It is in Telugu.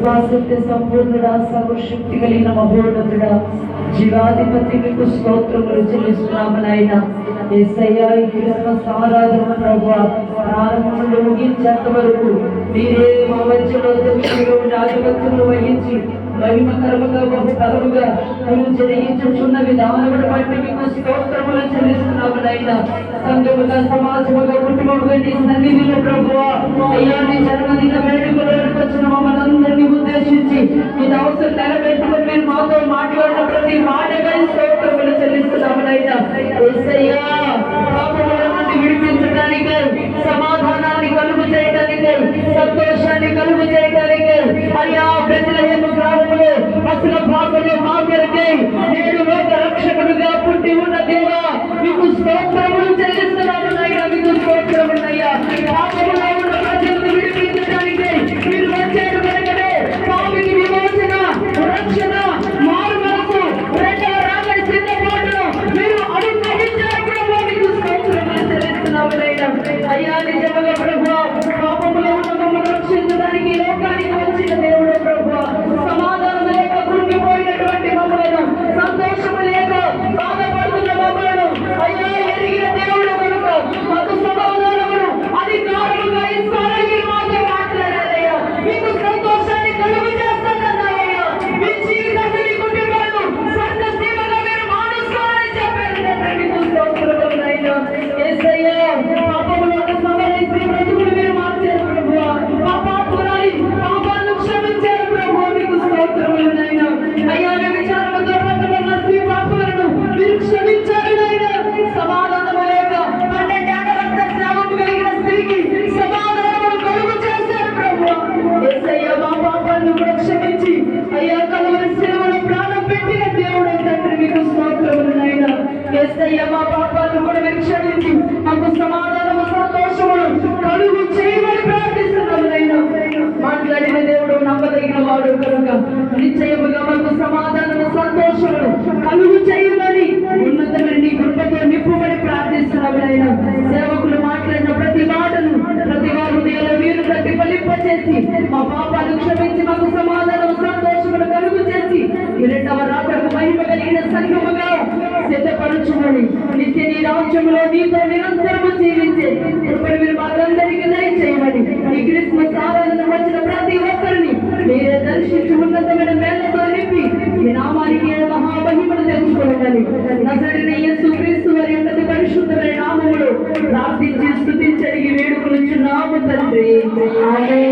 కృపాసక్తి సంపూర్ణుడా సర్వశక్తి కలిగిన మహోన్నతుడ జీవాధిపతి మీకు స్తోత్రములు చెల్లిస్తున్నాము నాయన ఏసయ్యా ప్రభు ప్రారంభంలో ముగించేంత వరకు మీరే మా మధ్యలో దక్షిణలో వహించి మహిమకరముగా బహు కరముగా మేము చెల్లించుచున్న బట్టి మీకు స్తోత్రములు చెల్లిస్తున్నాము నాయన సంఘముగా సమాజముగా కుటుంబముగా నీ సన్నిధిలో ప్రభు అయ్యా నీ జన్మ సమాధానాన్ని కలుగు చేయడానికి సంతోషాన్ని కలుగు చేయడానికి అయ్యా ప్రజలహేమ గ్రామంలో అసలు భాగంలో మాట్లాడితే నేను లోక రక్షకుడుగా పుట్టి ఉన్న దేవ మీకు స్తోత్రము. esa este చేసి మా పాపాలు క్షమించి మాకు సమాధానం సంతోషములు కలుగు చేసి రెండవ రాత్రకు మహిమ కలిగిన సంఘముగా సిద్ధపరచుమని నిత్య నీ రాజ్యంలో నీతో నిరంతరం Hare Hare Hare